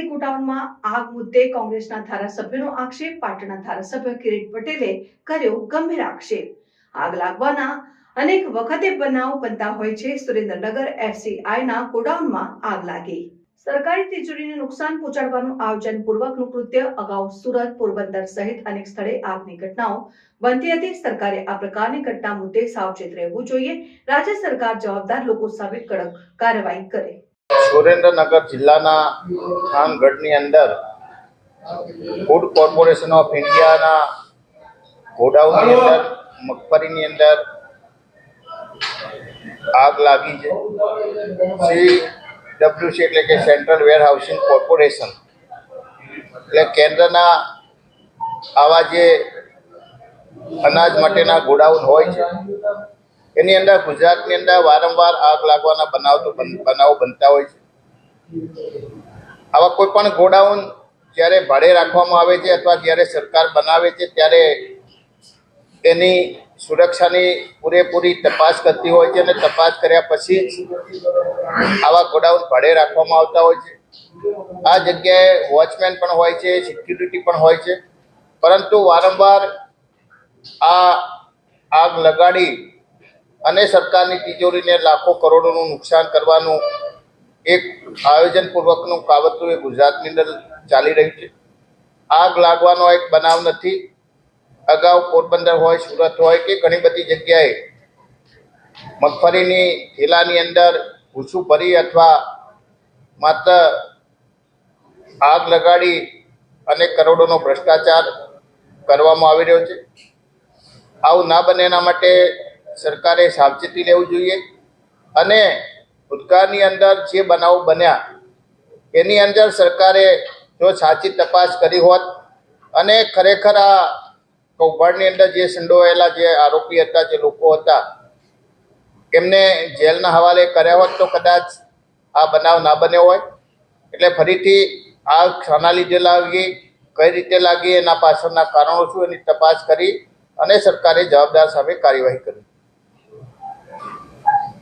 લગાડી ગોડાઉનમાં આગ મુદ્દે કોંગ્રેસના ધારાસભ્યનો આક્ષેપ, પાટણના ધારાસભ્ય કિરીટ પટેલે કર્યો ગંભીર આક્ષેપ. આગ લાગવાના અનેક વખતે બનાવ બનતા હોય છે. સુરેન્દ્રનગર એફસીઆઈના ગોડાઉનમાં આગ લાગી. સરકારી તિજોરીને નુકસાન પહોંચાડવાનું આયોજન પૂર્વકનું કૃત્ય. અગાઉ સુરત, પોરબંદર સહિત અનેક સ્થળે આગની ઘટનાઓ બનતી હતી. સરકારે આ પ્રકારની ઘટના મુદ્દે સાવચેત રહેવું જોઈએ. રાજ્ય સરકાર જવાબદાર લોકો સામે કડક કાર્યવાહી કરે. સુરેન્દ્રનગર જિલ્લાના થાનગઢની અંદર ફૂડ કોર્પોરેશન ઓફ ઇન્ડિયાના ગોડાઉનની અંદર, મગફળીની અંદર આગ લાગી છે. સી ડબ્લ્યુસી એટલે કે સેન્ટ્રલ વેર હાઉસિંગ કોર્પોરેશન એટલે કેન્દ્રના આવા જે અનાજ માટેના ગોડાઉન હોય છે એની અંદર ગુજરાતની અંદર વારંવાર આગ લાગવાના બનાવ તો બન- બનાવો બનતા હોય છે. આવા કોઈ પણ ગોડાઉન જ્યારે ભાડે રાખવામાં આવે છે અથવા જ્યારે સરકાર બનાવે છે ત્યારે એની સુરક્ષાની પૂરેપૂરી તપાસ કરતી હોય છે અને તપાસ કર્યા પછી આવા ગોડાઉન ભાડે રાખવામાં આવતા હોય છે. આ જગ્યાએ વોચમેન પણ હોય છે, સિક્યુરિટી પણ હોય છે. પરંતુ વારંવાર આ આગ લગાડી અને સરકારની તિજોરીને લાખો કરોડોનું નુકસાન કરવાનું એક આયોજનપૂર્વકનું કાવતરું એ ગુજરાતની અંદર ચાલી રહ્યું છે. આગ લાગવાનો એક બનાવ નથી. અગાઉ પોરબંદર હોય, સુરત હોય કે ઘણી બધી જગ્યાએ મગફળીની થેલાની અંદર ભૂસું ભરી અથવા માત્ર આગ લગાડી અને કરોડોનો ભ્રષ્ટાચાર કરવામાં આવી રહ્યો છે. આવું ના બને એના માટે સરકારે સાવચેતી લેવું જોઈએ અને ભૂતકાળની અંદર જે બનાવો બન્યા, એની અંદર સરકારે જો સાચી તપાસ કરી હોત અને ખરેખર આ કૌભાંડની અંદર જે સંડોવાયેલા જે આરોપી હતા, જે લોકો હતા, એમને જેલના હવાલે કર્યા હોત તો કદાચ આ બનાવ ના બન્યો હોય. એટલે ફરીથી આ ખાના લીધે લાગી, કઈ રીતે લાગી એના પાછળના કારણો શું એની તપાસ કરી અને સરકારે જવાબદાર સામે કાર્યવાહી કરવી